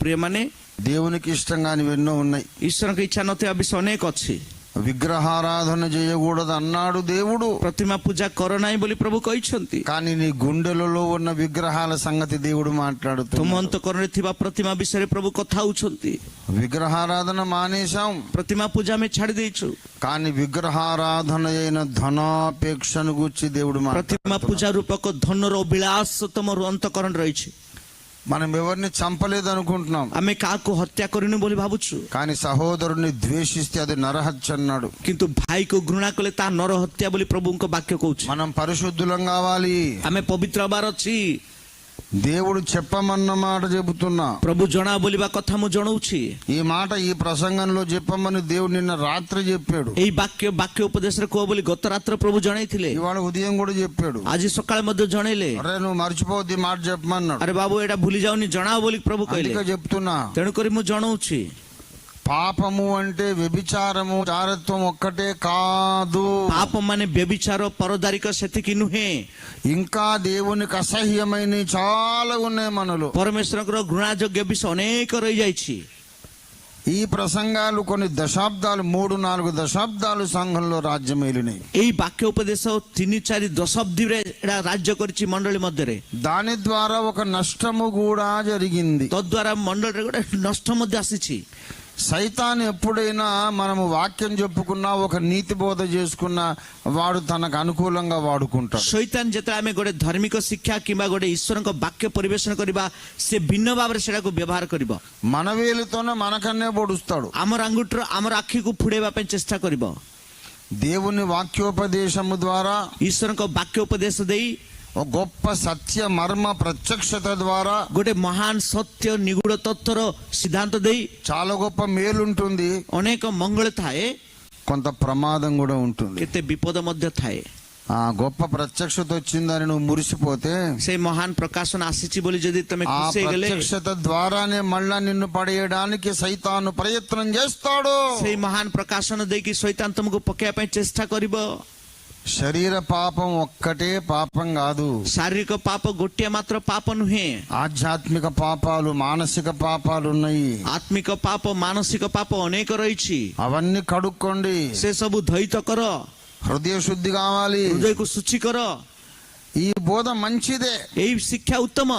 ప్రియమనే దేవునికి ఇష్టంగా ఎన్నో ఉన్నాయి ఈశ్వరకి ఇచ్చానో తే అభిస్ అనేక వచ్చి విగ్రహారాధన చేయకూడదు అన్నాడు దేవుడు ପ୍ରତିମା ପୂଜା କର ନାହିଁ ବୋଲି ପ୍ରଭୁ କହିଛନ୍ତି కానీ నీ గుండెలలో ఉన్న విగ్రహాల సంగతి దేవుడు ତୁମ మాట్లాడుతున్నాడు ଅନ୍ତକରଣରେ ଥିବା ପ୍ରତିମା ବିଷୟରେ ପ୍ରଭୁ କଥା ହଉଛନ୍ତି విగ్రహారాధన మానేశాం ପ୍ରତିମା ପୂଜା ଆମେ ଛାଡି ଦେଇଛୁ కానీ విగ్రహారాధన అయిన ధనాపేక్షను గురించి దేవుడు ପ୍ରତିମା మాట్లాడుతున్నాడు ପୂଜା ରୂପକ ଧନର ଅଭିଳାଷ ତମର ଅନ୍ତକରଣ ରହିଛି మనం ఎవరిని చంపలేదు అనుకుంటున్నాం ఆమె కాకు హత్య కొరిను బోలి భాబుచు కానీ సహోదరుని ద్వేషిస్తే అది నరహత్య అన్నాడు কিন্তু ভাইకు ঘৃণা কলে তা নরহত্যা বলি প্রভুଙ୍କ বাক্য কହୁచు మనం పరిశుద్ధులం కావాలి ఆమె పవిత్ర అవ్వారొచ్చి దేవుడు చెప్పమన్న మాట చెబుతున్నా ପ୍ରଭୁ ଜଣା ବୋଲିବା କଥା ମୁଁ ଜଣାଉଛି ఈ మాట ఈ ప్రసంగంలో చెప్పమని దేవుడు నిన్న రాత్రి చెప్పాడు ଏଇ ବାକ୍ୟ ବାକ୍ୟ ଉପଦେଶରେ କୁହ ବୋଲି ଗତ ରାତ୍ର ପ୍ରଭୁ ଜଣାଇଥିଲେ ఇవాళ ఉదయం కూడా చెప్పాడు ଆଜି ସକାଳେ ମଧ୍ୟ ଜଣେଇଲେ అరే నువ్వు మర్చిపోద్ది మాట చెప్పమన్నాడు ଆରେ ବାବୁ ଏଇଟା ଭୁଲି ଯାଉନି ଜଣାଅ ବୋଲି ପ୍ରଭୁ କହିଲେ అందుకే చెప్తున్నా ତେଣୁକରି ମୁଁ ଜଣାଉଛି పాపము అంటే వ్యభిచారము చారత్వం ఒక్కటే కాదు. పాపం అనే వ్యభిచార పరోదారిక శక్తికి నుహే ఇంకా దేవునికి అసహ్యమైన చాలా ఉన్నాయి మనలు. పరమేశ్వర గుణాజోగ్య అనేక రొయ్యాయి ఈ ప్రసంగాలు కొన్ని దశాబ్దాలు మూడు నాలుగు దశాబ్దాలు సంఘంలో రాజ్యమేలినాయి ఈ వాక్య ఉపదేశం తిని చారి దశాబ్ది రాజ్య కొరిచి మండలి మధ్యరే. దాని ద్వారా ఒక నష్టము కూడా జరిగింది. తద్వారా మండలి కూడా నష్టం మధ్య ఆసిచి సైతాన్ ఎప్పుడైనా మనము వాక్యం చెప్పుకున్నా ఒక నీతి బోధ చేసుకున్నా వాడు తనకు అనుకూలంగా వాడుకుంటాడు ଶୈତାନ ଯେତେବେଳେ ଆମେ ଗୋଟେ ଧାର୍ମିକ ଶିକ୍ଷା କିମ୍ବା ଗୋଟେ ଈଶ୍ୱରଙ୍କ ବାକ୍ୟ ପରିବେଷଣ କରିବା ସେ ଭିନ୍ନ ଭାବରେ ସେଟାକୁ ବ୍ୟବହାର କରିବ మన వేలితోనే మనకన్నే పొడుస్తాడు ଆମର ଆଙ୍ଗୁଠିର ଆମର ଆଖିକୁ ଫୁଡେଇବା ପାଇଁ ଚେଷ୍ଟା କରିବ దేవుని వాక్యోపదేశము ద్వారా ଈଶ୍ୱରଙ୍କ ବାକ୍ୟ ଉପଦେଶ ଦେଇ ఒక గొప్ప సత్య మర్మ ప్రత్యక్షత ద్వారా ଗୋଟେ మహాన్ సత్య ନିଗୁଢ଼ ତଥ୍ୟର ସିଦ୍ଧାନ୍ତ ଦେଇ చాలా గొప్ప మేలుంటుంది. అనేక మంగళ ଥାଏ కొంత ప్రమాదం కూడా ఉంటుంది. କେତେ విపద మధ్య ଥାଏ ఆ గొప్ప ప్రత్యక్షత వచ్చిందని నువ్వు మురిసిపోతే సే మహాన్ ప్రకాశం ఆశించి బలి ଯଦି తమ ప్రత్యక్షత ద్వారానే మళ్ళా నిన్ను పడేయడానికి సైతాను ప్రయత్నం చేస్తాడు. సే మహాన్ ପ୍ରକାଶନ దేకి సైతాంతముకు పొక్కే పై ପାଇଁ కరిబో. శరీర పాపం ఒక్కటే పాపం కాదు. శారీరక పాప గొట్టే మాత్ర పాప నుహే ఆధ్యాత్మిక పాపాలు మానసిక పాపాలు ఉన్నాయి. ఆత్మిక పాప మానసిక పాప అనేక రైచి అవన్నీ కడుక్కోండి. సేసబు ధైత కర హృదయ శుద్ధి కావాలి. హృదయకు శుచికర ఈ బోధ మంచిదే ଏଇ ଶିକ୍ଷା ଉତ୍ତମ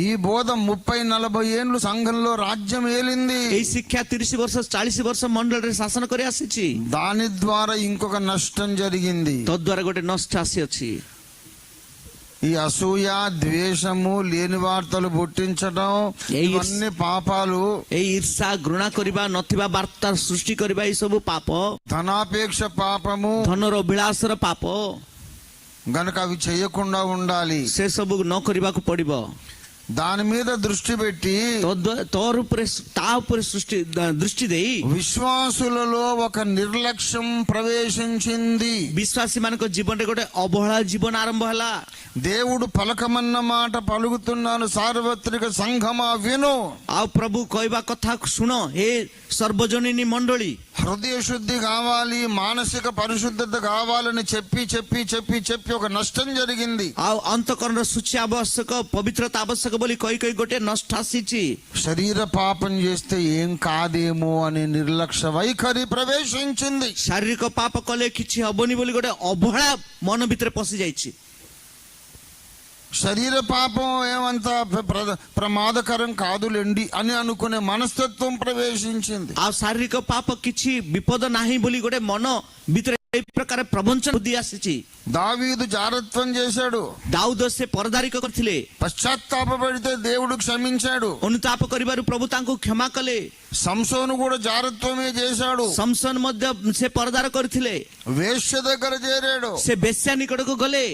ఈ బోధ ముప్పై నలభై ఏళ్ళు సంఘంలో రాజ్యం ఏలింది ଏଇ ଶିକ୍ଷା ତିରିଶ ବର୍ଷ ଚାଳିଶ ବର୍ଷ ମଣ୍ଡଳରେ ଶାସନ କରି ଆସିଛି దాని ద్వారా ఇంకొక నష్టం జరిగింది ତଦ୍ୱାରା ଗୋଟେ ନଷ୍ଟ ଆସିଅଛି ఈ అసూయ ద్వేషము లేని వార్తలు పుట్టించడం ଏଇ ఇవన్నీ పాపాలు ଏଇ ଈର୍ଷା ଘୃଣା କରିବା ନଥିବା ବାର୍ତ୍ତା ସୃଷ୍ଟି କରିବା ଏଇ ସବୁ ପାପ ధనాపేక్ష పాపము ଧନର ଅଭିଳାଷର ପାପ గనక అవి చేయకుండా ఉండాలి ସେ ସବୁ ନ କରିବାକୁ ପଡିବ దాని మీద దృష్టి పెట్టి ତଦ୍ଵା- ତୋର ଉପରେ ତା ଉପରେ ସୃଷ୍ଟି ଦୃଷ୍ଟି ଦେଇ విశ్వాసులలో ఒక నిర్లక్ష్యం ప్రవేశించింది ବିଶ୍ୱାସୀ ମାନଙ୍କ ଜୀବନରେ ଗୋଟେ ଅବହେଳା ଜୀବନ ଆରମ୍ଭ ହେଲା దేవుడు పలకమన్న మాట పలుకుతున్నాను సార్వత్రిక సంఘమా విను ଆଉ ପ୍ରଭୁ କହିବା କଥା ଶୁଣ ହେ ସର୍ବଜନୀନି ମଣ୍ଡଳୀ హృదయ శుద్ధి కావాలి మానసిక పరిశుద్ధత కావాలని చెప్పి చెప్పి చెప్పి చెప్పి ఒక నష్టం జరిగింది. అంతకొండ శుచి ఆవశ్యక పవిత్రత ఆవశ్యక బలి కై కొయి కొట్టే నష్టాసిచి శరీర పాపం చేస్తే ఏం కాదేమో అని నిర్లక్ష వైఖరి ప్రవేశించింది. శారీరక పాప కొలేకిచ్చి అబోని బలి కూడా అబోళ మన భిత్ర పసి శరీర పాపం ఏమంత ప్ర- ప్రమాదకరం కాదులేండి అని అనుకునే మనస్తత్వం ప్రవేశించింది ଆଉ ଶାରୀରିକ ପାପ କିଛି ବିପଦ ନାହିଁ ବୋଲି ଗୋଟେ ମନ ଭିତରେ ଏଇ ପ୍ରକାର ପ୍ରବଞ୍ଚନ ବୁଦ୍ଧି ଆସିଛି దావీదు జారత్వం చేశాడు ଦାଉଦ ସେ ପରଦାରିକ କରିଥିଲେ పశ్చాత్తాపడితే దేవుడు క్షమించాడు ଅନୁତାପ କରିବାରୁ ପ୍ରଭୁ ତାଙ୍କୁ କ୍ଷମା କଲେ సంసోను కూడా జారత్వమే చేశాడు ସମସନ ମଧ୍ୟ ସେ ପରଦାର କରିଥିଲେ వేశ్య దగ్గర చేరాడు ସେ ବେଶ୍ୟା ନିକଟକୁ ଗଲେ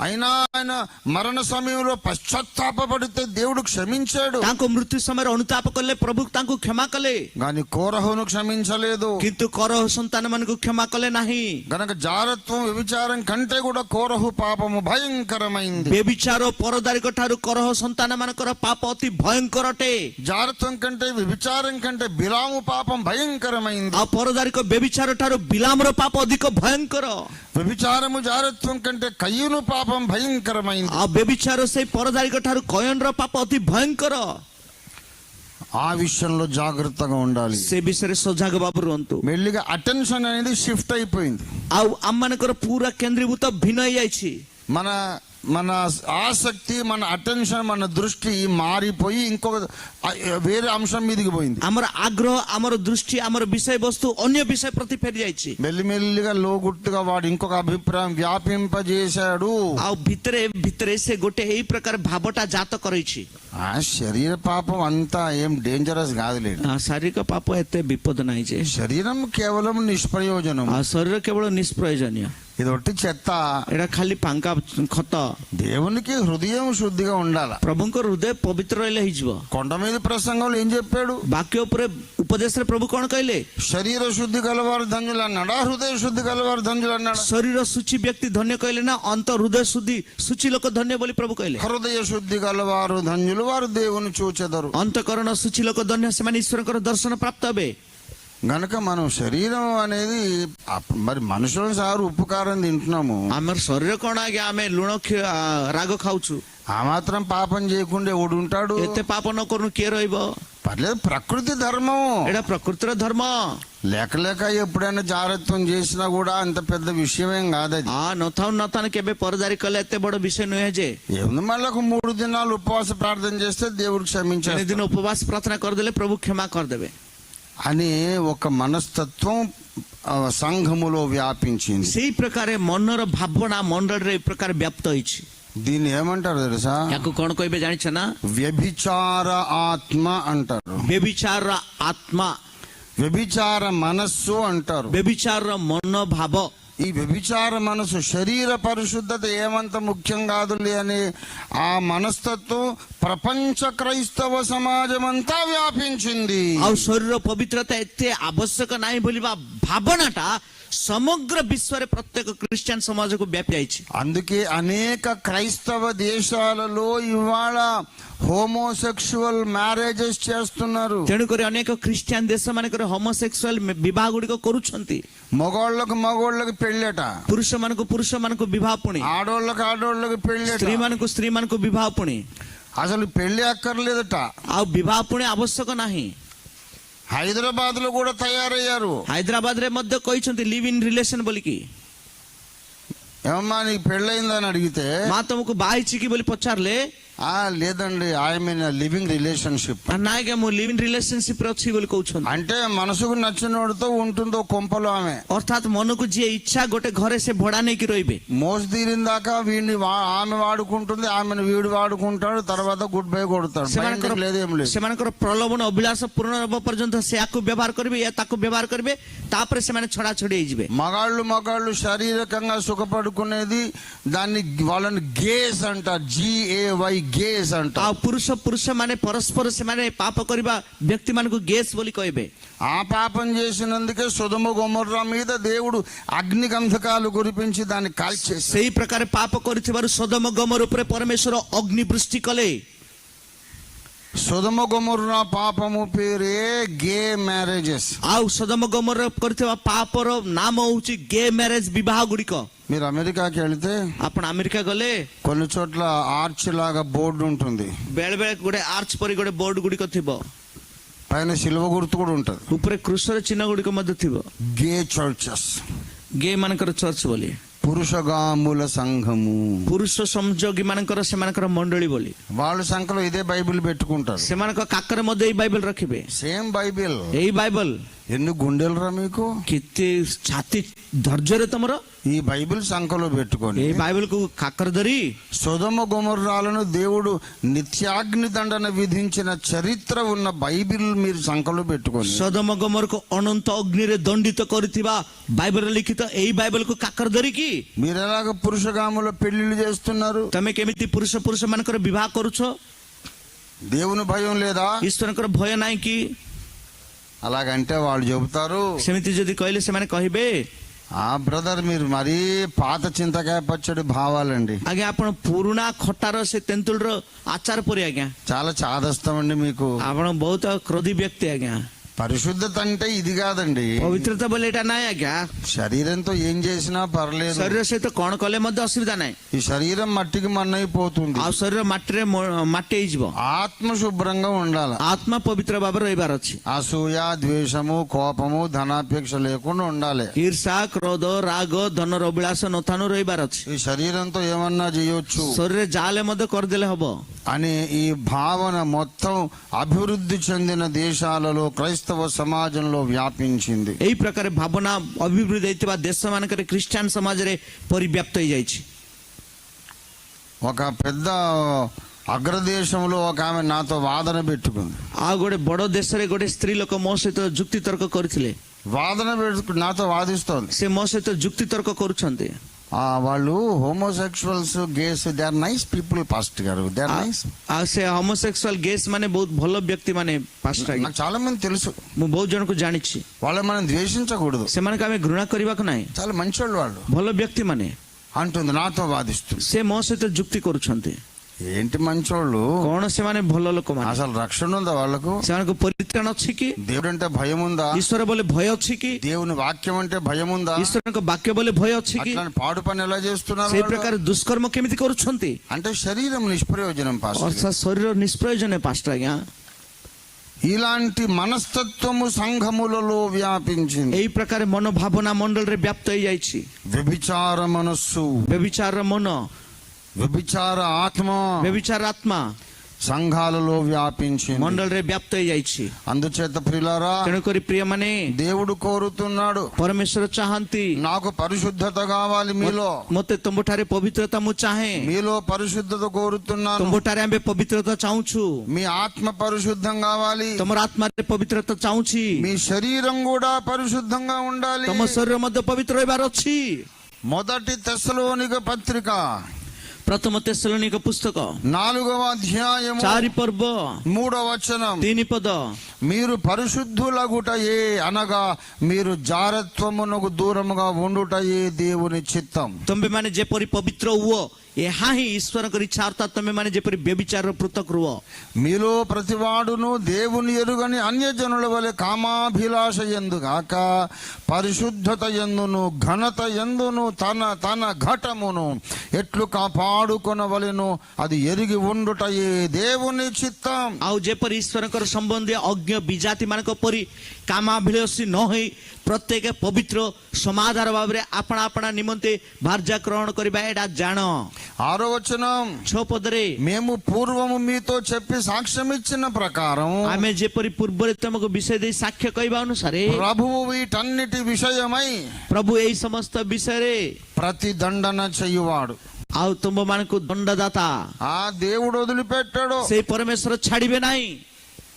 అయినా ఆయన మరణ సమయంలో పశ్చాత్తాపడితే దేవుడు క్షమించాడు ତାଙ୍କ ମୃତ୍ୟୁ ସମୟରେ ଅନୁତାପ କଲେ ପ୍ରଭୁ ତାଙ୍କୁ କ୍ଷମା କଲେ గాని కోరహును క్షమించలేదు କିନ୍ତୁ କର ସନ୍ତାନ ମାନଙ୍କୁ କ୍ଷମା କଲେ ନାହିଁ గనక జారత్వం వ్యభిచారం కంటే కూడా కోరహు పాపము భయంకరమైంది ବେବିଚାର ପରଦାରିକ ଠାରୁ କରହ ସନ୍ତାନ ମାନଙ୍କର ପାପ ଅତି ଭୟଙ୍କର ଅଟେ జారత్వం కంటే వ్యభిచారం కంటే బిలాము పాపం భయంకరమైంది ଆଉ ପରଦାରିକ ବେବିଚାର ଠାରୁ ବିଲାମର ପାପ ଅଧିକ ଭୟଙ୍କର व्यभिचारमु जारत्वम कंटे कयनु पापम भयंकरमैन आ व्यभिचार से परदारिक ठारु कयन रो पाप अति ఆ విషయంలో జాగ్రత్తగా ఉండాలి. సే సజాగ బాబు రంతు మెల్లిగా అటెన్షన్ అనేది షిఫ్ట్ అయిపోయింది. ఆ అమ్మనకర పూరా కేంద్రీభూత భిన్నయ్యాయి మన మన ఆసక్తి మన అటెన్షన్ మన దృష్టి మారిపోయి ఇంకొక వేరే అంశం మీదకి పోయింది ଆମର ଆଗ୍ରହ ଆମର ଦୃଷ୍ଟି ଆମର ବିଷୟବସ୍ତୁ ଅନ୍ୟ ବିଷୟ ପ୍ରତି ଫେରି ଯାଇଛି మెల్లిమెల్లిగా లోగుట్టుగా వాడు ఇంకొక అభిప్రాయం వ్యాపింపజేశాడు ଆଉ ଭିତରେ ଭିତରେ ସେ ଗୋଟେ ଏଇ ପ୍ରକାର ଭାବଟା ଜାତ କରେଇଛି ఆ శరీర పాపం అంతా ఏం డేంజరస్ కాదులేదు ଆ, ଶାରୀରିକ ପାପ ଏତେ ବିପଦ ନାହିଁ ଯେ శరీరం కేవలం నిష్ప్రయోజనం ଆଉ ଶରୀର କେବଳ ନିଷ୍ପ୍ରୟୋଜନୀୟ ఇది ఒట్టి చెత్త ଏଇଟା ଖାଲି ଫାଙ୍କା ଖତ దేవునికి హృదయం శుద్ధిగా ఉండాల ପ୍ରଭୁଙ୍କ ହୃଦୟ ପବିତ୍ର ରହିଲେ ହେଇଯିବ కొండ మీద ప్రసంగంలో ఏం చెప్పాడు ବାକ୍ୟ ଉପରେ ଉପଦେଶରେ ପ୍ରଭୁ କଣ କହିଲେ శరీర శుద్ధి గలవారు ధన్యులు అన్నాడా హృదయ శుద్ధి గలవారు ధన్యులు అన్నాడా ଶରୀର ସୂଚି ବ୍ୟକ୍ତି ଧନ୍ୟ କହିଲେ ନା ଅନ୍ତ ହୃଦୟ ଶୁଦ୍ଧି ସୂଚି ଲୋକ ଧନ୍ୟ ବୋଲି ପ୍ରଭୁ କହିଲେ హృదయ శుద్ధి గలవారు ధన్యులు వారు దేవుని చూచెదరు ଅନ୍ତକରଣ ସୂଚି ଲୋକ ଧନ୍ୟ ସେମାନେ ଈଶ୍ୱରଙ୍କର ଦର୍ଶନ ପ୍ରାପ୍ତ ହେବେ గనక మనం శరీరం అనేది మరి మనుషులను సారు ఉప్పు కారం తింటున్నాము ଆମର ଶରୀର କ'ଣ ଆଜ୍ଞା రాగ ଲୁଣ ఆ మాత్రం పాపం చేయకుండా ఓడు ఉంటాడు ఎత్తే పాపం ఒకరు କରୁନୁ କିଏ ରହିବ పర్లేదు ప్రకృతి ధర్మం. ప్రకృతి ధర్మం? లేక లేక ఎప్పుడైనా జాగ్రత్తం చేసినా కూడా అంత పెద్ద విషయమేం కాదు అది ఆ ନଥାଉ ନଥାନ କେବେ కల ଏତେ ବଡ ବିଷୟ ఏముంది మళ్ళీ ఒక మూడు దినాలు ఉపవాస ప్రార్థన చేస్తే దేవుడు క్షమించాడు ఉపవాస ప్రార్థన ପ୍ରାର୍ଥନା କରିଦେଲେ ପ୍ରଭୁ କ୍ଷମା କରିଦେବେ అనే ఒక మనస్తత్వం సంఘములో వ్యాపించింది. সেই ప్రకారే মনর ভাবনা মনরে ఈ ప్రకార వ్యాప్త হয়েছে దీన్ని ఏమంటారు తెలుసా? నాకు కొన కోయిబే వ్యభిచార ఆత్మ అంటారు. వ్యభిచార ఆత్మ. వ్యభిచార మనస్సు అంటారు. వ్యభిచార మనోభావ ఈ వ్యభిచార మనసు శరీర పరిశుద్ధత ఏమంత ముఖ్యం కాదులే అని ఆ మనస్తత్వం ప్రపంచ క్రైస్తవ సమాజం అంతా వ్యాపించింది ଆଉ ଶରୀର ପବିତ୍ରତା ଏତେ ଆବଶ୍ୟକ ନାହିଁ ବୋଲି ବା ଭାବନାଟା సమగ్ర విశ్వరే ప్రత్యేక క్రిస్టియన్ సమాజకు బ్యాప్తి అందుకే అనేక క్రైస్తవ దేశాలలో ఇవాళ హోమోసెక్షువల్ మ్యారేజెస్ చేస్తున్నారు. తెలుగు అనేక క్రిస్టియన్ దేశమానకరు హోమోసెక్షువల్ విభాగుడిగా కొరుచుంది మగోళ్ళకు మగోళ్ళకు పెళ్ళట పురుష మనకు పురుష మనకు విభాపుణి ఆడోళ్ళకు ఆడోళ్ళకు పెళ్ళట స్త్రీ మనకు విభాపుణి అసలు పెళ్ళి అక్కర్లేదట ఆ విభాపుణి అవసరం నాహి హైదరాబాద్లో కూడా తయారయ్యారు. హైదరాబాద్ రే మధ్య కోయిచుంది లివ్ ఇన్ రిలేషన్ బలికి. ఏమమ్మా నీకు పెళ్ళైందని అడిగితే? మా తమకు బాయి చికి బలి పొచ్చారులే. ఆ లేదండి ఐ లివింగ్ రిలేషన్షిప్. నాయక లివింగ్ రిలేషన్షిప్ వచ్చి అంటే మనసుకు నచ్చినోడితో ఉంటుందో కొంపలు ఆమె. అర్థాత్ మనకు జీ ఇచ్చా గొట్టె ఘరే సే బొడానేకి రోయిబే. మోసదీరిన దాకా వీడిని ఆమె వాడుకుంటుంది ఆమెను వీడు వాడుకుంటాడు తర్వాత గుడ్ బై కొడతాడు. లేదేం లేదు. సెమానకర ప్రలోభన అభిలాష పూర్ణరూప పర్యంత సేకు వ్యవహార కరిబే యా తక్కు వ్యవహార కరిబే తాపర సెమాన చడా చడి అయిజిబే మగాళ్ళు మగాళ్ళు శారీరకంగా సుఖపడుకునేది దాన్ని వాళ్ళని గేస్ అంటారు జిఏవై ଗେସ୍ ଅଣ୍ଟ ଆଉ ପୁରୁଷ ପୁରୁଷ ମାନେ ପରସ୍ପର ସେମାନେ ପାପ କରିବା ବ୍ୟକ୍ତିମାନଙ୍କୁ ଗେସ୍ ବୋଲି କହିବେ। ଆ ପାପ ଯେନ୍ଦିକେ ସୋଦମ ଗମର ମିଦ ଦେଉଡୁ ଅଗ୍ନିକାନ୍ଥ କାଲ ଗୁରିପିଞ୍ଚି ଦାନି କାଲ୍ଚେ ସେହି ପ୍ରକାର ପାପ କରିଥିବାରୁ ସୋଦମ ଗମର ଉପରେ ପରମେଶ୍ୱର ଅଗ୍ନି ବୃଷ୍ଟି କଲେ। సుధమ గుమర్ర పాపము పేరే గే మ్యారేజెస్ ଆଉ ସଦମ ଗମର କରିଥିବା ପାପର ନାମ ହଉଛି గే ମ୍ୟାରେଜ ବିବାହ ଗୁଡିକ మీరు అమెరికాకి వెళితే ଆପଣ ଆମେରିକା ଗଲେ కొన్ని చోట్ల ఆర్చ్ లాగా బోర్డు ఉంటుంది ବେଳେ ବେଳେ ଗୋଟେ ଆର୍ଚ ପରି ଗୋଟେ ବୋର୍ଡ ଗୁଡିକ ଥିବ పైన సిలువ గుర్తు కూడా ఉంటుంది ଉପରେ କୃଷର ଚିହ୍ନ ଗୁଡିକ ମଧ୍ୟ ଥିବ గే చర్చెస్ గే ମାନଙ୍କର ଚର୍ଚ୍ଚ ବୋଲି పురుషగాముల సంఘము ପୁରୁଷ ସଂଯୋଗୀ ମାନଙ୍କର ସେମାନଙ୍କର ମଣ୍ଡଳୀ ବୋଲି వాళ్ళ సంఖ్యలో ఇదే బైబిల్ పెట్టుకుంటారు ସେମାନଙ୍କ କାକରେ ମଧ୍ୟ ଏଇ ବାଇବେଲ ରଖିବେ సేమ్ బైబిల్ ଏଇ ବାଇବେଲ ఎన్ని గుండెలరా మీకు? కిత్తే ఛాతి దర్జరే తమరా? ఈ బైబిల్ సంఖలో పెట్టుకోండి. ఈ బైబిల్కు కక్కరదరి సుధమ గుమర్రాలను దేవుడు నిత్యాగ్ని దండన విధించిన చరిత్ర ఉన్న బైబిల్ మీరు సంఖలో పెట్టుకోండి. సుధమ గుమరకు అనంత అగ్నిరే దండిత కొరితివా? బైబిల్ లిఖిత ఏ బైబిల్కు కక్కరదరికి మీరు ఎలాగ పురుషగాముల పెళ్ళిళ్ళు చేస్తున్నారు? తమకేమిటి పురుష పురుష మనకర వివాహ కొరుచో? దేవుని భయం లేదా? ఈశ్వరకర భయం నాయకి అలాగంటే వాళ్ళు చెబుతారు ସେମିତି ଯଦି କହିଲେ ସେମାନେ କହିବେ ఆ బ్రదర్ మీరు మరీ పాత చింతకాయ పచ్చడి భావాలండి ଆଜ୍ଞା ଆପଣ ପୁରୁଣା ଖଟାର ସେ ତେନ୍ତୁଳିର ଆଚାର ପରି ଆଜ୍ଞା చాలా చాదస్తామండి మీకు ଆପଣ ବହୁତ କ୍ରୋଧୀ ବ୍ୟକ୍ତି ଆଜ୍ଞା పరిశుద్ధత అంటే ఇది కాదండి ପବିତ୍ରତା ବୋଲେ ଏଇଟା ନାହିଁ ଆଜ୍ଞା శరీరంతో ఏం చేసినా పర్లేదు ଶରୀର ସହିତ କଣ କଲେ ମଧ୍ୟ ଅସୁବିଧା ନାହିଁ ఈ శరీరం మట్టికి మన్నైపోతుంది ଆଉ ଶରୀର ମାଟିରେ ମ- ମାଟି ହେଇଯିବ ఆత్మ శుభ్రంగా ఉండాలి ଆତ୍ମା ପବିତ୍ର ଭାବରେ ରହିବାର ଅଛି అసూయ ద్వేషము కోపము ధనాపేక్ష లేకుండా ఉండాలి ଈର୍ଷା କ୍ରୋଧ ରାଗ ଧନର ଅଭିଳାଷ ନଥାନୁ ରହିବାର ଅଛି ఈ శరీరంతో ఏమన్నా చేయొచ్చు ଶରୀରରେ ଯାହାହେଲେ ମଧ୍ୟ କରିଦେଲେ ହବ అనే ఈ భావన మొత్తం అభివృద్ధి చెందిన దేశాలలో క్రైస్తవ సమాజంలో వ్యాపించింది ଏଇ ପ୍ରକାର ଭାବନା ଅଭିବୃଦ୍ଧି ହେଇଥିବା ଦେଶ ମାନଙ୍କରେ ଖ୍ରୀଷ୍ଟିଆନ ସମାଜରେ ପରିବ୍ୟାପ୍ତ ହେଇଯାଇଛି ఒక పెద్ద అగ్రదేశంలో ఒక ఆమె నాతో వాదన పెట్టుకుంది ଆଉ ଗୋଟେ ବଡ ଦେଶରେ ଗୋଟେ ସ୍ତ୍ରୀ ଲୋକ ମୋ ସହିତ ଯୁକ୍ତି ତର୍କ କରିଥିଲେ వాదన పెట్టుకు నాతో వాదిస్తోంది ସେ ମୋ ସହିତ ଯୁକ୍ତି ତର୍କ କରୁଛନ୍ତି ఆ వాళ్ళు homosexuals gays they are nice people past గారు దే ఆర్ నైస్ ଆଉ ସେ homosexual ଗେସ୍ ମାନେ ବହୁତ ଭଲ ବ୍ୟକ୍ତି ମାନେ ପାଷ୍ଟ ଆଜ୍ଞା నాకు చాలా మంది తెలుసు ମୁଁ ବହୁତ ଜଣକୁ ଜାଣିଛି వాళ్ళని మనం ద్వేషించకూడదు ସେମାନଙ୍କୁ ଆମେ ଘୃଣା କରିବାକୁ ନାହିଁ చాలా మంచోళ్ళు వాళ్ళు ଭଲ ବ୍ୟକ୍ତି ମାନେ అంటుంది నాతో వాదిస్తుంది ସେ ମୋ ସହିତ ଯୁକ୍ତି କରୁଛନ୍ତି ఏంటి మంచోళ్ళు କଣ ସେମାନେ ଭଲ ଲୋକମାନେ అసలు రక్షణ ఉందా వాళ్ళకు ସେମାନଙ୍କୁ ପରିତ୍ରାଣ ଅଛି କି దేవుడు అంటే భయం ఉందా ଈଶ୍ୱର ବୋଲେ ଭୟ ଅଛି କି దేవుని వాక్యం అంటే భయం ఉందా ଈଶ୍ୱରଙ୍କ ବାକ୍ୟ ବୋଲେ ଭୟ ଅଛି କି అట్లాంటి పాడు పని ఎలా చేస్తున్నారు ସେଇ వాళ్ళు? ପ୍ରକାର ଦୁଷ୍କର୍ମ କେମିତି କରୁଛନ୍ତି అంటే శరీరం నిష్ప్రయోజనం పాస్ ଅର୍ଥାତ୍ ଶରୀର ନିଷ୍ପ୍ରୟୋଜନ ପାଷ୍ଟ ଆଜ୍ଞା ఇలాంటి మనస్తత్వము సంఘములలో వ్యాపించింది ଏଇ ପ୍ରକାର ମନୋଭାବନା ମଣ୍ଡଳରେ ବ୍ୟାପ୍ତ ହେଇଯାଇଛି వ్యభిచార మనస్సు ବ୍ୟବିଚାରର ମନ వ్యభిచార ఆత్మ వ్యభిచారాత్మ సంఘాలలో వ్యాపించి మండలరే వ్యాప్త అయ్యాయి. అందుచేత ప్రియులారా కనుకొని ప్రియమని దేవుడు కోరుతున్నాడు. పరమేశ్వర చాహంతి నాకు పరిశుద్ధత కావాలి మీలో. మొత్తం తొంబుటారే పవిత్రత ముచ్చాహే మీలో పరిశుద్ధత కోరుతున్నాను. తొంబుటారే అంబే పవిత్రత చావుచు మీ ఆత్మ పరిశుద్ధం కావాలి. తమ ఆత్మ పవిత్రత చావుచి మీ శరీరం కూడా పరిశుద్ధంగా ఉండాలి. తమ శరీరం మధ్య పవిత్ర వచ్చి మొదటి తెశలోనిక పత్రిక ప్రథమ తెస్సలోనిక పుస్తకం. నాలుగవ అధ్యాయం చారి పర్వ మూడవ వచనం. దీని పద మీరు పరిశుద్ధులగుటయే అనగా మీరు జారత్వమునకు దూరముగా ఉండుటయే దేవుని చిత్తం. తొంభై మన జే పవిత్ర ఓ ଏହା ହିଁ ଈଶ୍ୱରଙ୍କର ଇଚ୍ଛା ଅର୍ଥାତ୍ ତମେ ମାନେ ଯେପରି ବ୍ୟବିଚାରର ପୃଥକ ରୁହ మీలో ప్రతివాడును దేవుని ఎరుగని అన్యజనుల వలె కామాభిలాష ఎందు గాక పరిశుద్ధత ఎందును ఘనత ఎందును తన తన ఘటమును ఎట్లు కాపాడుకొనవలెను అది ఎరిగి ఉండుటయే దేవుని చిత్తం ଆଉ ଯେପରି ଈଶ୍ୱରଙ୍କର ସମ୍ବନ୍ଧୀୟ ଅଜ୍ଞ ବିଜାତି ମାନଙ୍କ ପରି কামাভিলসী নহই প্রত্যেকে পবিত্র সমাধার ভাবে আপনা আপনা নিমন্তে ভার্য গ্রহণ করিবা এটা জান ఆరో వచనం చోపదరే మేము పూర్వము మీతో చెప్పి సాక్ష్యం ఇచ్చిన ప్రకారం ఆమె జెపరి పూర్వరే తమకు విషయ దేయి సాక్ష్య కైబా అనుసారే ప్రభువు వీటన్నిటి విషయమై ప్రభు ఏ సమస్త విషయరే ప్రతి దండన చేయువాడు ఆ తుంబ మనకు దండదాత ఆ దేవుడు వదిలిపెట్టాడు। సే పరమేశ్వర ఛాడివే నాయి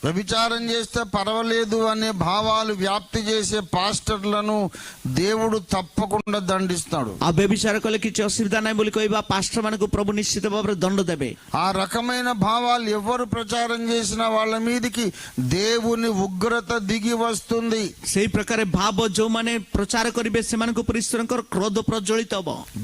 వ్యభిచారం చేస్తే పర్వాలేదు అనే భావాలు వ్యాప్తి చేసే పాస్టర్లను దేవుడు తప్పకుండా దండిస్తాడు. ఆ వ్యభిచార కొలకిచ్చే অসুবিধা మనకు ప్రభు నిశ్చిత దండ ఆ రకమైన భావాలు ఎవరు ప్రచారం చేసిన వాళ్ళ మీదికి దేవుని ఉగ్రత దిగి వస్తుంది. সেই ప్రకారం ভাব যৌমানে প্রচার করিবে সেমানকু পরিশ্রমকর ক্রোধ প্রজ্বলিত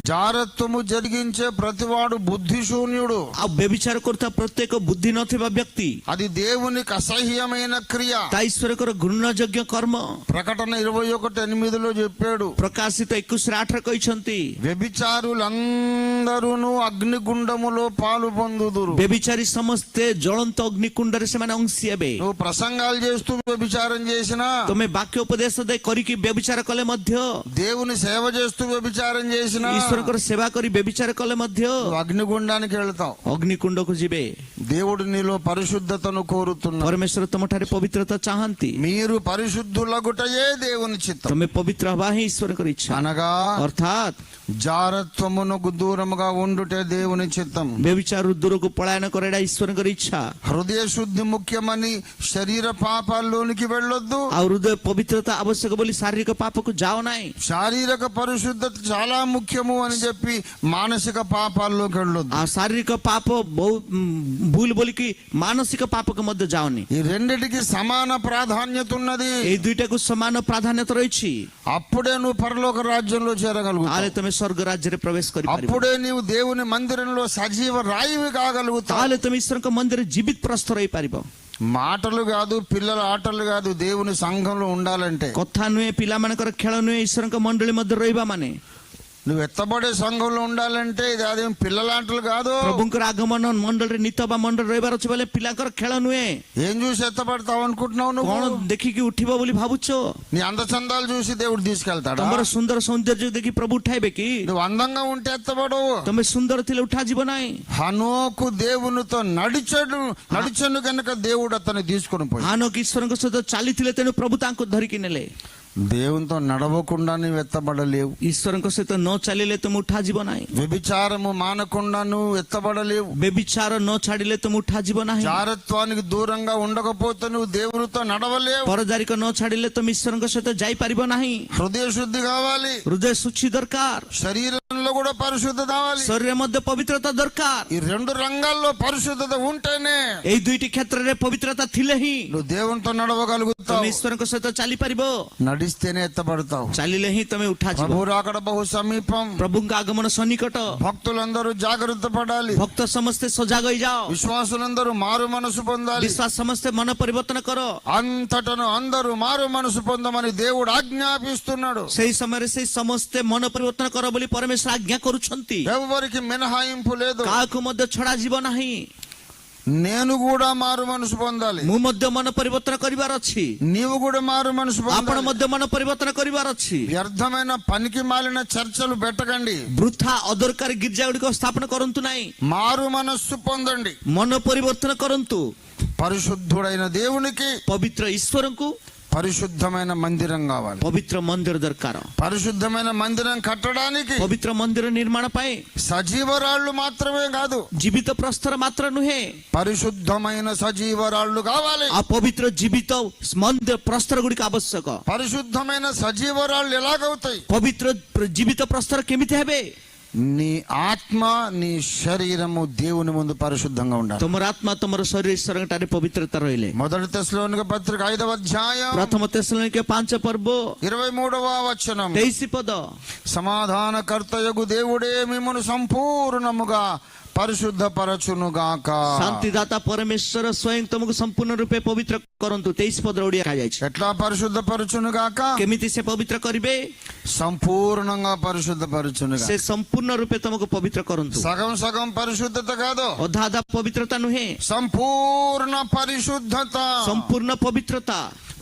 జారత్వము జరిగించే ప్రతివాడు బుద్ధిశూన్యుడు. ఆ వ్యభిచార করতা ప్రత్యేక బుద్ధి নথিবা వ్యక్తి. అది దేవుని అసహ్యమైన క్రియ. తైశ్వర కొర గృణయోగ్య కర్మ. ప్రకటన ఇరవై ఒకటి ఎనిమిదిలో చెప్పాడు. ప్రకాశిత ఎక్కువ శ్రాట్ర ఇచ్చి వ్యభిచారులందరూ అగ్నిగుండములో పాలు పొందుదురు. వ్యభిచారి సమస్తే జ్వలంత అగ్నికుండరి సెమన అంశేబే నువ్వు ప్రసంగాలు చేస్తూ వ్యభిచారం చేసినా తొమ్మె బాక్యోపదేశ కొరికి వ్యభిచార కలే మధ్య. దేవుని సేవ చేస్తూ వ్యభిచారం చేసిన ఈశ్వరకర సేవా కొరి వ్యభిచార కలే మధ్య. అగ్నిగుండానికి వెళ్తావు. అగ్నికుండకు జిబే. దేవుడు నీలో పరిశుద్ధతను కోరుతున్నా परमेश्वर तुम ठारे पवित्रता चाहती మీరు పరిశుద్ధులగుటయే దేవుని చిత్తం. तुम्हें पवित्र हवा है ईश्वर की इच्छा అనగా अर्थात జారత్వమునకు దూరముగా ఉండుటే దేవుని చిత్తం. व्यभिचार उद्दूर को पलायन करेड़ा ईश्वर की इच्छा హృదయ శుద్ధి ముఖ్యమని శరీర పాపాల్లోనికి వెళ్ళొద్దు. और हृदय पवित्रता आवश्यक बोली शारीरिक पाप को जाओ नहीं శారీరక పరిశుద్ధత చాలా ముఖ్యము అని చెప్పి మానసిక పాపాల్లోకి వెళ్ళొద్దు. ఆ శారీరక పాప బౌ- భూలు బొలికి మానసిక పాపకు మధ్య జావని. ఈ రెండిటికి సమాన ప్రాధాన్యత ఉన్నది ଏଇ ଦୁଇଟାକୁ ସମାନ ପ୍ରାଧାନ୍ୟତା ରହିଛି అప్పుడే నువ్వు పరలోక రాజ్యంలో ତାହେଲେ చేరగలుగుతావు ତମେ ସ୍ୱର୍ଗ ରାଜ୍ୟରେ ପ୍ରବେଶ କରିପାରିବ అప్పుడే నీవు దేవుని మందిరంలో సజీవ రాయివి కాగలుగుతావు ତାହେଲେ ତମେ ଈଶ୍ୱରଙ୍କ ମନ୍ଦିରରେ ଜୀବିତ ପ୍ରସ୍ତର ହେଇପାରିବ మాటలు కాదు పిల్లల ఆటలు కాదు దేవుని సంఘంలో ఉండాలంటే କଥା ନୁହେଁ ପିଲାମାନଙ୍କର ଖେଳ ନୁହେଁ ଈଶ୍ୱରଙ୍କ ମଣ୍ଡଳୀ ମଧ୍ୟରେ ରହିବା ମାନେ నువ్వు ఎత్తబడే సంఘంలో ఉండాలంటే ఇది అదేం పిల్లల ఆటలు కాదు ପ୍ରଭୁଙ୍କର ଆଗମନ ମଣ୍ଡଳୀରେ ନିତ ବା ମଣ୍ଡଳ ରହିବାର ଅଛି ବୋଲେ ପିଲାଙ୍କର ଖେଳ ନୁହେଁ ఏం చూసి ఎత్తబడతావు అనుకుంటున్నావు నువ్వు କଣ ଦେଖିକି ଉଠିବ ବୋଲି ଭାବୁଛ నీ అందచందాలు చూసి దేవుడు తీసుకెళ్తాడా ତମର ସୁନ୍ଦର ସୌନ୍ଦର୍ଯ୍ୟ ଦେଖି ପ୍ରଭୁ ଉଠାଇବେ କି నువ్వు అందంగా ఉంటే ఎత్తబడవు ତମେ ସୁନ୍ଦର ଥିଲେ ଉଠାଯିବ ନାହିଁ హనోకు దేవునితో నడిచడు నడిచను కనుక దేవుడు అతన్ని తీసుకొని పోయి ହାନକ ଈଶ୍ୱରଙ୍କ ସହିତ ଚାଲିଥିଲେ ତେଣୁ ପ୍ରଭୁ ତାଙ୍କୁ ଧରିକି ନେଲେ దేవునితో నడవకుండా నువ్వు ఎత్తబడలేవు ଈଶ୍ୱରଙ୍କ ସହିତ ନ ଚାଲିଲେ ତୁମେ ଉଠାଯିବ ନାହିଁ వ్యభిచారము మానకుండా నువ్వు ఎత్తబడలేవు ବେବିଚାର ନ ଛାଡ଼ିଲେ ତୁମେ ଉଠାଯିବ ନାହିଁ జారత్వానికి దూరంగా ఉండకపోతే నువ్వు దేవునితో నడవలేవు ପରଦାରିକ ନ ଛାଡ଼ିଲେ ତୁମେ ଈଶ୍ୱରଙ୍କ ସହିତ ଯାଇପାରିବ ନାହିଁ హృదయ శుద్ధి కావాలి ହୃଦୟ ଶୁଚି ଦରକାର శరీరంలో కూడా పరిశుద్ధ కావాలి ଶରୀରରେ ମଧ୍ୟ ପବିତ୍ରତା ଦରକାର ఈ రెండు రంగాల్లో పరిశుద్ధత ఉంటేనే ଏଇ ଦୁଇଟି କ୍ଷେତ୍ରରେ ପବିତ୍ରତା ଥିଲେ ହିଁ నువ్వు దేవునితో నడవగలుగుతావు ତମେ ଈଶ୍ୱରଙ୍କ ସହିତ ଚାଲିପାରିବ నడిస్తేనే ఎత్తబడతావు ଚାଲିଲେ ହିଁ ତମେ ଉଠାଯିବ ప్రభు రాకడ బహు సమీపం ପ୍ରଭୁଙ୍କ ଆଗମନ ସନ୍ନିକଟ భక్తులందరూ జాగ్రత్త పడాలి ଭକ୍ତ ସମସ୍ତେ ସଜାଗ ହେଇଯାଅ విశ్వాసులందరూ మారు మనసు పొందాలి ବିଶ୍ୱାସ ସମସ୍ତେ ମନ ପରିବର୍ତ୍ତନ କର అంతటను అందరూ మారు మనసు పొందమని దేవుడు ఆజ్ఞాపిస్తున్నాడు ସେଇ ସମୟରେ ସେଇ ସମସ୍ତେ ମନ ପରିବର୍ତ୍ତନ କର ବୋଲି ପରମେଶ୍ୱର ଆଜ୍ଞା କରୁଛନ୍ତି ఎవరికి మినహాయింపు లేదు କାହାକୁ ମଧ୍ୟ ଛଡା ଯିବ ନାହିଁ నేను కూడా మారు మనసు పొందాలి ମୁଁ ମଧ୍ୟ ମନ ପରିବର୍ତ୍ତନ କରିବାର ଅଛି నీవు కూడా మారు మనసు ଆପଣ పొందాలి ମଧ୍ୟ ମନ ପରିବର୍ତ୍ତନ କରିବାର ଅଛି వ్యర్థమైన పనికి మాలిన చర్చలు పెట్టకండి ବୃଥା ଅଦରକାରୀ ଗିର୍ଜା ଗୁଡ଼ିକ ସ୍ଥାପନ କରନ୍ତୁ ନାହିଁ మారు మనస్సు పొందండి ମନ ପରିବର୍ତ୍ତନ କରନ୍ତୁ పరిశుద్ధుడైన దేవునికి ପବିତ୍ର ଈଶ୍ୱରଙ୍କୁ పరిశుద్ధమైన మందిరం కావాలి. పవిత్ర మందిర దొరకారు. పరిశుద్ధమైన మందిరం కట్టడానికి పవిత్ర మందిర నిర్మాణపై సజీవరాళ్ళు మాత్రమే కాదు. జీవిత ప్రస్తర మాత్రం నుహే పరిశుద్ధమైన సజీవరాళ్ళు కావాలి. ఆ పవిత్ర జీవిత మందిర ప్రస్తర గుడికి ఆవశ్యక. పరిశుద్ధమైన సజీవరాళ్ళు ఎలాగవుతాయి? పవిత్ర జీవిత ప్రస్తర కెమితి హెబే నీ ఆత్మ నీ శరీరము దేవుని ముందు పరిశుద్ధంగా ఉండాలి. తమరు ఆత్మ తమరు శరీర సరంగటాన్ని పవిత్రత మొదటి తెశలోనిక పత్రిక ఐదవ అధ్యాయం ప్రథమ తెశలోనిక పాంచ పర్బు ఇరవై మూడవ వచనం. దేశిపద. సమాధాన కర్తయగు దేవుడే మిమ్మను సంపూర్ణముగా పరిశుద్ధపరచునుగాక ଶାନ୍ତିଦାତା ପରମେଶ୍ୱର ସ୍ୱୟଂ ତମକୁ ସମ୍ପୂର୍ଣ୍ଣ ରୂପେ ପବିତ୍ର କରନ୍ତୁ ତେଇଶ ପଦ ଓଡିଆ କୁହାଯାଇଛି ఎట్లా పరిశుద్ధపరచునుగాక କେମିତି ସେ ପବିତ୍ର କରିବେ సంపూర్ణంగా పరిశుద్ధపరచునుగా ସେ ସମ୍ପୂର୍ଣ୍ଣ ରୂପେ ତମକୁ ପବିତ୍ର କରନ୍ତୁ సగం సగం పరిశుద్ధత కాదు ଅଧା ଅଧା ପବିତ୍ରତା ନୁହେଁ సంపూర్ణ పరిశుద్ధత ସମ୍ପୂର୍ଣ୍ଣ ପବିତ୍ରତା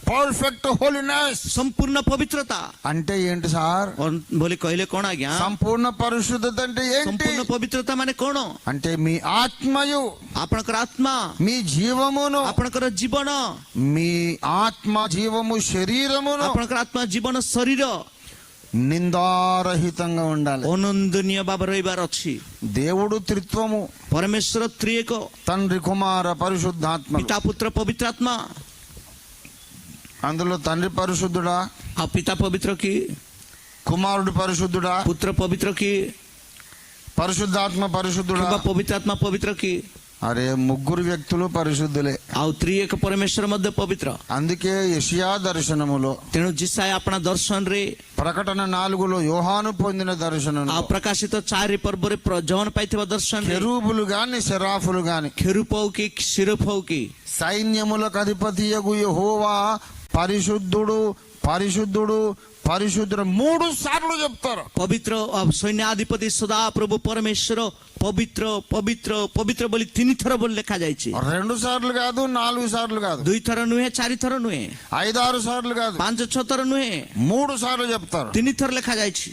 పర్ఫెక్ట్ హోలీనెస్ సంపూర్ణ పవిత్రత. అంటే ఏంటి సార్? బోలి కైలే కోణ ఆజ్ఞా. సంపూర్ణ పరిశుద్ధత అంటే ఏంటి? సంపూర్ణ పవిత్రత అనే కోణం. అంటే మీ ఆత్మయు. అపణకర ఆత్మ. మీ జీవమును. అపణకర జీవన. మీ ఆత్మ జీవము శరీరమును. అపణకర ఆత్మ జీవన శరీరం. నిందారహితంగా ఉండాలి. ଅନନ୍ଦନୀୟ బాబా ରହିବାର వచ్చి దేవుడు త్రిత్వము. పరమేశ్వర త్రియకో. తండ్రి కుమార పరిశుద్ధాత్మ పితా పుత్ర పవిత్రాత్మ. అందులో తండ్రి పరిశుద్ధుడా? ఆ పిత పవిత్రకి కుమారుడు పరిశుద్ధుడా? పుత్ర పవిత్రకి పరిశుద్ధాత్మ పరిశుద్ధుడు? పవిత్రాత్మ పవిత్రకి. అరే ముగ్గురు వ్యక్తులు పరిశుద్ధులే. ఆ త్రియక పరమేశ్వర మధ్య పవిత్ర. అందుకే యషియా దర్శనములో తిను జిస్సాయి అపన దర్శన రే. ప్రకటన నాలుగులో యోహాను పొందిన దర్శనం ఆ ప్రకాశిత చారి పర్బరి జవన పైతివ దర్శనం కెరూబులు గాని సెరాఫులు గాని. కెరుపౌకి సిరఫౌకి సైన్యములకు అధిపతి యహోవా. పరిశుద్ధుడు పరిశుద్ధుడు పరిశుద్ధుడు మూడు సార్లు చెప్తారు. పవిత్ర సైన్యాధిపతి సదా ప్రభు పరమేశ్వర పవిత్ర పవిత్ర పవిత్ర బలి తిని తర బలి లెక్క జాయిచి. రెండు సార్లు కాదు నాలుగు సార్లు కాదు. దుయి థర నువ్వే చారి థర నువ్వే ఐదు ఆరు సార్లు కాదు. పాంచ చోతర థర నువ్వే మూడు సార్లు చెప్తారు. తిని తర లెక్క జాయిచి.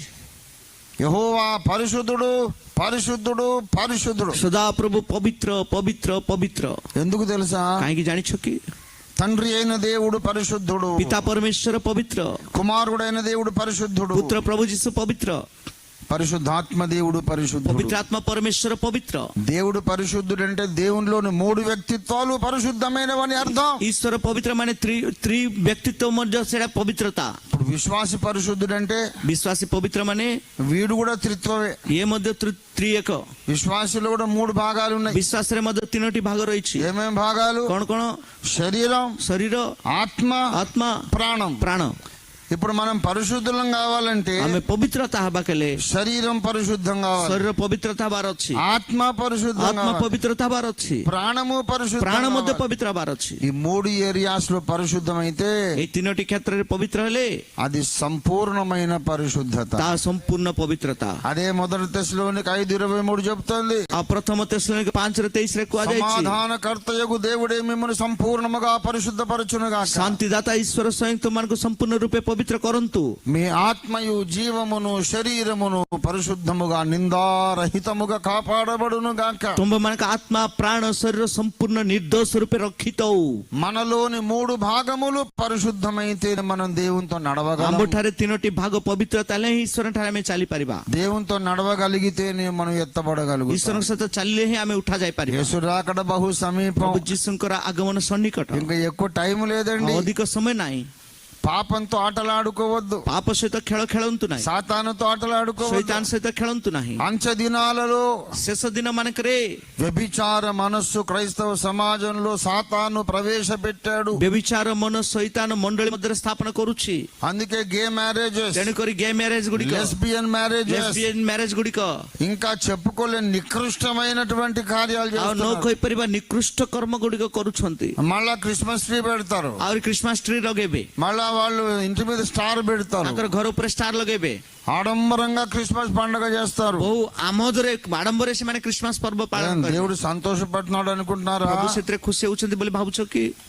యహోవా పరిశుద్ధుడు పరిశుద్ధుడు పరిశుద్ధుడు. సుధా ప్రభు పవిత్ర పవిత్ర పవిత్ర. ఎందుకు తెలుసా? కాయకి జానిచోకి తండ్రి అయిన దేవుడు పరిశుద్ధుడు పితా పరమేశ్వర పవిత్ర కుమారుడైన దేవుడు పరిశుద్ధుడు పుత్ర ప్రభు జీసు పవిత్ర పరిశుద్ధాత్మ దేవుడు పరిశుద్ధుడు. పవిత్రాత్మ పరమేశ్వర పవిత్ర. దేవుడు పరిశుద్ధుడు అంటే దేవునిలోని మూడు వ్యక్తిత్వాలు పరిశుద్ధమైనవని అర్థం. ఈశ్వర పవిత్రమైన త్రి త్రి వ్యక్తిత్వం మధ్య పవిత్రత. ఇప్పుడు విశ్వాసి పరిశుద్ధుడు అంటే విశ్వాసి పవిత్రమని వీడు కూడా త్రిత్వమే. ఏ మధ్య త్రియక? విశ్వాసులు కూడా మూడు భాగాలు ఉన్నాయి. విశ్వాసుల మధ్య తినటి భాగం ఇచ్చి ఏమేమి భాగాలు? కొనుకొన? శరీరం శరీరం ఆత్మ ఆత్మ ప్రాణం. ప్రాణం. ఇప్పుడు మనం పరిశుద్ధం కావాలంటే ఆమె పవిత్రత హబకలే. శరీరం పరిశుద్ధం కావాలి. శరీర పవిత్రత బారొచ్చి ఆత్మ పరిశుద్ధం ఆత్మ పవిత్రత బారొచ్చి ప్రాణము పరిశుద్ధ ప్రాణం పవిత్ర బారొచ్చి ఈ మూడు ఏరియాస్లో పరిశుద్ధం అయితే ఈ తినటి క్షేత్ర పవిత్రలే. అది సంపూర్ణమైన పరిశుద్ధత. తా సంపూర్ణ పవిత్రత. అదే మొదటి తెశలోనికి ఐదు ఇరవై మూడు చెప్తుంది. ఆ ప్రథమ తెశలోనికి పాంచర తెసిరే సమాధాన కర్తయగు దేవుడే మిమ్మల్ని సంపూర్ణముగా పరిశుద్ధపరచునుగా శాంతిదాత ఈశ్వర స్వయంతో మనకు సంపూర్ణ రూపే ପବିତ୍ର କରନ୍ତୁ మీ ఆత్మయు జీవమును శరీరమును పరిశుద్ధముగా నిందారహితముగా కాపాడబడును గాక ତୁମମାନଙ୍କ ଆତ୍ମା ପ୍ରାଣ ଶରୀର ସମ୍ପୂର୍ଣ୍ଣ ନିର୍ଦ୍ଦୋଷ ରୂପେ ରଖିଥାଉ మనలోని మూడు భాగములు పరిశుద్ధమైతే మనం దేవునితో నడవగలం ଆମ୍ଭଠାରେ ତିନୋଟି ଭାଗ ପବିତ୍ରତା ହେଲେ ହିଁ ଈଶ୍ୱର ଠାରେ ଆମେ ଚାଲିପାରିବା దేవునితో నడవగలిగితేనే మనం ఎత్తబడగలుగుతాం ଈଶ୍ୱରଙ୍କ ସହିତ ଚାଲିଲେ ହିଁ ଆମେ ଉଠା ଯାଇପାରିବା యేసు రాకడ బహు సమీపం ପ୍ରଭୁ ଯୀଶୁଙ୍କର ଆଗମନ ସନ୍ନିକଟ ఇంకా ఎక్కువ టైం లేదండి ଆଉ ଅଧିକ ସମୟ ନାହିଁ పాపంతో ఆటలాడుకోవద్దు ପାପ ସହିତ ଖେଳ ଖେଳନ୍ତୁ ନାହିଁ సాతానుతో ఆటలాడుకోవద్దు ଶୈତାନ ସହିତ ଖେଳନ୍ତୁ ନାହିଁ అంచె దినాలలో ଶେଷ ଦିନ ମାନଙ୍କରେ వ్యభిచార మనస్సు క్రైస్తవ సమాజంలో సాతాను ప్రవేశపెట్టాడు ବ୍ୟଭିଚାର ମନ ଶୈତାନ ମଣ୍ଡଳୀ ମଧ୍ୟରେ ସ୍ଥାପନ କରୁଛି అందుకే గే మ్యారేజెస్ ତେଣୁକରି గే ମ୍ୟାରେଜ ଗୁଡିକ లెస్బియన్ మ్యారేజెస్ lesbian ମ୍ୟାରେଜ ଗୁଡିକ ఇంకా చెప్పుకోలేని నికృష్టమైనటువంటి కార్యాలు ଆଉ ନ చేస్తున్నారు କହିପାରିବା ନିକୃଷ୍ଟ କର୍ମ ଗୁଡିକ କରୁଛନ୍ତି మళ్ళా క్రిస్మస్ ట్రీ పెడతారు ଆହୁରି ଖ୍ରୀଷ୍ଟମାସ ଟ୍ରି ଲଗେଇବେ మళ్ళా వాళ్ళు ఇంటి మీద స్టార్ పెడతారు ତାଙ୍କର ଘର ଉପରେ ଷ୍ଟାର ଲଗେଇବେ ఆడంబరంగా క్రిస్మస్ పండుగ చేస్తారు. బహు ఆమోదరే ఆడంబరేషమైన క్రిస్మస్ పర్వ పాలన దేవుడు సంతోషపడుతున్నాడు అనుకుంటున్నారా? ప్రభు ସେଥିରେ ଖୁସି ହେଉଛନ୍ତି ବୋଲି ଭାବୁଛ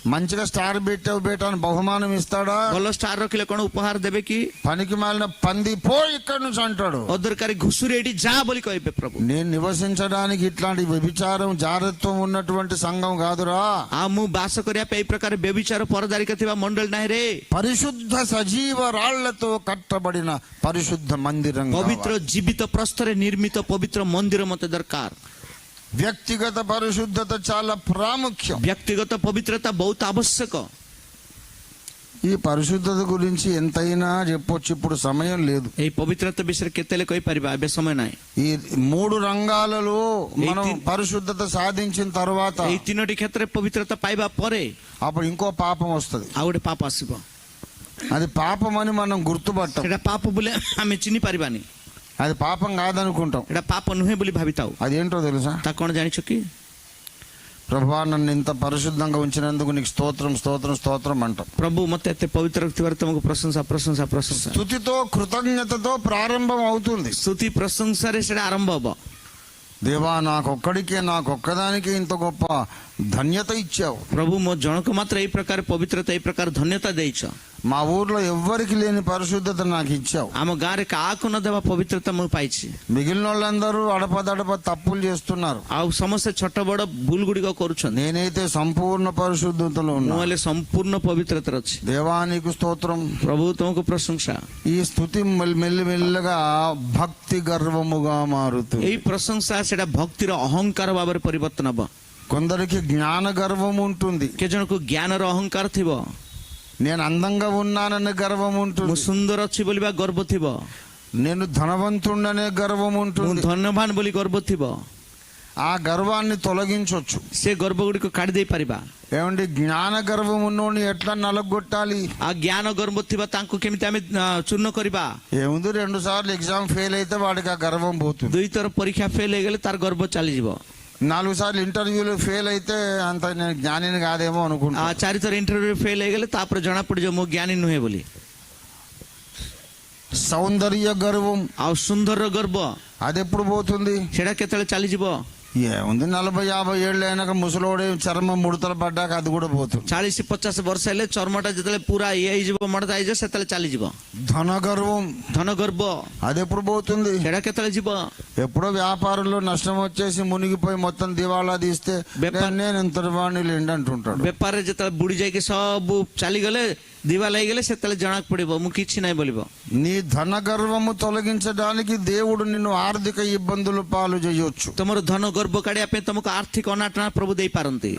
మంచిగా స్టార్ పెట్టావు బేట అని బహుమానం ఇస్తాడా? ଭଲ ଷ୍ଟାର ରଖିଲେ କ'ଣ ଉପହାର ଦେବେ పనికి మాలిన పంది పో ఇక్కడ నుంచి అంటాడు. ఒద్దరికారి ଘୁଷୁରୀ ଏଠି ଯା ବୋଲି କହିବେ ప్రభు. నేను నివసించడానికి ఇట్లాంటి వ్యభిచారం జారత్వం ఉన్నటువంటి సంఘం కాదురా. ଆଉ ମୁଁ ବାସ କରିବା ପାଇଁ ଏ ପ୍ରକାର ବ୍ୟବିଚାର పరిశుద్ధ సజీవ రాళ్ళతో కట్టబడిన పరిశుద్ధ పరిశుద్ధ మందిరం పవిత్ర జీవిత प्रस्तर నిర్మిత పవిత్ర మందిరం అత దర్కార్ వ్యక్తిగత పరిశుద్ధత చాలా ప్రాముఖ్యం వ్యక్తిగత పవిత్రత బహుత ఆవశ్యకం ఈ పరిశుద్ధత గురించి ఎంతైనా చెప్పొచ్చు ఇప్పుడు సమయం లేదు ఈ పవిత్రత బిసరికి కెత్తెలకై పరి అభ్యాసమైన ఈ మూడు రంగాలలో మనం పరిశుద్ధత సాధించిన తర్వాత ఈ తినటి క్షేత్ర పవిత్రత పైబా పోరే అప్పుడు ఇంకో పాపం వస్తుంది ఆవిడ పాప అది పాపమని మనం గుర్తుపట్టాం এটা পাপ বলে আমি চিনি পারিবানি అది పాపం కాదనుకుంటాం এটা পাপ নহে বলে ভাবিতাও అదేంటో తెలుసా তা কোন জানিছো কি ప్రభా నన్ను ఇంత పరిశుద్ధంగా ఉంచినందుకు నీకు స్తోత్రం స్తోత్రం స్తోత్రం అంటాం প্রভু মতে এতে পবিত্র রক্তিবার তোমাকে প্রশংসা প্রশংসা প্রশংসা స్థుతితో కృతజ్ఞతతో ప్రారంభం అవుతుంది স্তুতি প্রশংসারে সেটা আরম্ভ হব దేవా నాకొక్కడికే నాకొక్కదానికే ఇంత గొప్ప ధన్యత ఇచ్చావు প্রভু মো জনক মাত্র এই প্রকার পবিত্রতা এই প্রকার ধন্যতা দেইছ మా ఊర్లో ఎవ్వరికి లేని పరిశుద్ధత నాకు ఇచ్చావు ଆମ ଗାଁରେ କାହାକୁ ନ ଦେବା ପବିତ୍ରତା ମୁଁ ପାଇଛି మిగిలిన వాళ్ళందరూ అడపదడప తప్పులు చేస్తున్నారు ଆଉ ସମସ୍ତେ ଛୋଟ ବଡ ଭୁଲ ଗୁଡିକ କରୁଛନ୍ତି నేనైతే సంపూర్ణ పరిశుద్ధతలో ମୁଁ ఉన్నా ହେଲେ ସମ୍ପୂର୍ଣ୍ଣ ପବିତ୍ରତାରେ ଅଛି దేవానికి స్తోత్రం ପ୍ରଭୁ ତୁମକୁ ପ୍ରଶଂସା ఈ స్థుతి మెల్- మెల్లిమెల్లగా భక్తి గర్వముగా మారుతుంది ଏଇ ପ୍ରଶଂସା ସେଟା ଭକ୍ତିର ଅହଙ୍କାର ଭାବରେ ପରିବର୍ତ୍ତନ ହବ కొందరికి జ్ఞాన గర్వం ఉంటుంది କେ ଜଣକୁ ଜ୍ଞାନର ଅହଙ୍କାର ଥିବ నేను అందంగా ఉన్నాననే గర్వం ମୁଁ ఉంటుంది ସୁନ୍ଦର ଅଛି ବୋଲି ବା ଗର୍ବ ଥିବ నేను ధనవంతుడనే గర్వం ମୁଁ ఉంటుంది ଧନ୍ୟବାନ ବୋଲି ଗର୍ବ ଥିବ ఆ గర్వాన్ని తొలగించొచ్చు ସେ ଗର୍ବ ଗୁଡିକ କାଢି ଦେଇ ପାରିବା ఏమండి జ్ఞాన గర్వం ఉన్నోని ఎట్లా నలగొట్టాలి ଆଉ ଜ୍ଞାନ ଗର୍ବ ଥିବା ତାଙ୍କୁ କେମିତି ଆମେ ଆ, ଚୂର୍ଣ୍ଣ କରିବା ఏముంది రెండు సార్లు ఎగ్జామ్ ఫెయిల్ అయితే వాడికి ఆ గర్వం పోతుంది ଦୁଇ ଥର ପରୀକ୍ଷା ଫେଲ ହେଇଗଲେ ତାର ଗର୍ବ ଚାଲିଯିବ నాలుగు సార్లు ఇంటర్వ్యూలు ఫెయిల్ అయితే అంత నేను జ్ఞానిని కాదేమో అనుకుంటా. ఆ చారిత్ర ఇంటర్వ్యూ ఫెయిల్ అయ్యగలి తాపర జనప్పుడు జమ్ము జ్ఞాని నువ్వే బలి. సౌందర్య గర్వం. ఆ సుందర గర్భ. అది ఎప్పుడు పోతుంది? చెడకెత్తలు చలిచిపో ఏముంది నలభై యాభై ఏళ్ళు అయినాక ముసలోడే చర్మం ముడతలు పడ్డాక అది కూడా పోతుంది ଚାଳିଶ ପଚାଶ ବର୍ଷ ହେଲେ ଚର୍ମଟା ଯେତେବେଳେ ପୁରା ଇଏ ହେଇଯିବ ମଡ଼ତା ହେଇଯିବ ସେତେବେଳେ ଚାଲିଯିବ ధన గర్వం ଧନ ଗର୍ବ అది ఎప్పుడు పోతుంది ସେଟା କେତେବେଳେ ଯିବ ఎప్పుడో వ్యాపారంలో నష్టం వచ్చేసి మునిగిపోయి మొత్తం దివాళా తీస్తే వ్యాపార- నేను ఇంత వాణి లేండి అంటుంటాడు ବେପାରରେ ଯେତେବେଳେ ବୁଡି ଯାଇକି ସବୁ ଚାଲିଗଲେ ದಿವಾಲಯ ಗೆಲ್ಲ ಸೆತ್ತಲ ಜನಕ್ಕೆ ಪಡಿಬೋ ಮುಖಿಚ್ಚಿ ನಾಯಿ ಬಲಿಬೋ నీ ధన గర్వము తొలగించడానికి దేవుడు నిన్ను ఆర్థిక ఇబ్బందులు పాలు చేయొచ్చు ತಮರ ಧನ ಗರ್ಭ ಕಡೆ ಅಪೆ ತಮಕ ಆರ್ಥಿಕ ಅನಾಟನ ಪ್ರಭು ದೇಯಿ ಪಾರಂತಿ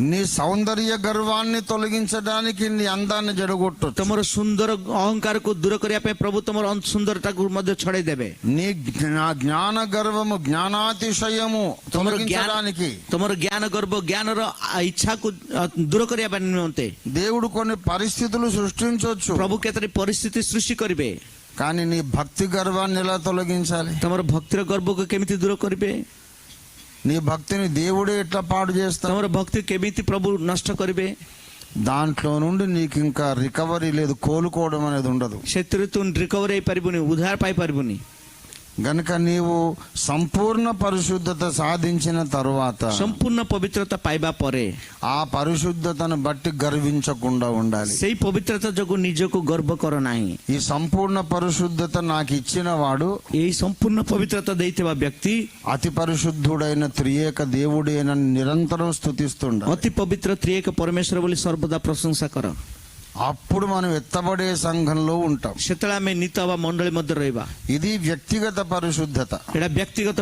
నీ సౌందర్య గర్వాన్ని తొలగించడానికి నీ అందాన్ని జడగొట్టు তোমার সুন্দর অহংকারকে দূর করিয়া পাই প্রভু তোমার সুন্দরটাকে মধ্যে ছড়াই দেবে నీ జ్ఞా- జ్ఞాన గర్వము జ్ఞానాతిశయము তোমার জ্ঞান తొలగించడానికి তোমার জ্ঞান গর্ব জ্ঞানর ইচ্ছাকু দূর করিয়া পাই নিমন্তে దేవుడు కొన్ని పరిస్థితులు సృష్టించవచ్చు প্রভু কেতরে পরিস্থিতি সৃষ্টি করিবে కానీ నీ భక్తి గర్వాన్ని ఎలా తొలగించాలి তোমার ভক্তির গর্বকে কেমিতি দূর করিবে నీ భక్తిని దేవుడే ఎట్లా పాడు చేస్తాను భక్తి కెమితి ప్రభు నష్ట కరిబే దాంట్లో నుండి నీకు ఇంకా రికవరీ లేదు కోలుకోవడం అనేది ఉండదు. శత్రుత్వం రికవరీ పరిపుని ఉదారపై పరిపుని గనక నీవు సంపూర్ణ పరిశుద్ధత సాధించిన తరువాత సంపూర్ణ పవిత్రత పైబా పొరే. ఆ పరిశుద్ధతను బట్టి గర్వించకుండా ఉండాలి. সেই పవిత్రత జగు నిజకు গর্ব কর ఈ సంపూర్ణ పరిశుద్ధత నాకు ఇచ్చిన వాడు এই సంపూర్ణ పవిత్రత দেইতিবা వ్యక్తి అతి పరిశుద్ధుడైన త్రియేక దేవుడేనని నిరంతరం స్థుతిస్తుండ అతి పవిత్ర త్రియేక পরমেশ্বর సర్వదా ప్రశంసకర అప్పుడు మనం ఎత్తబడే సంఘంలో ఉంటాం. সেতলা আমি নিত বা মন্ডলীর মধ্যে ఇది వ్యక్తిగత పరిశుద్ధత. এটা వ్యక్తిగత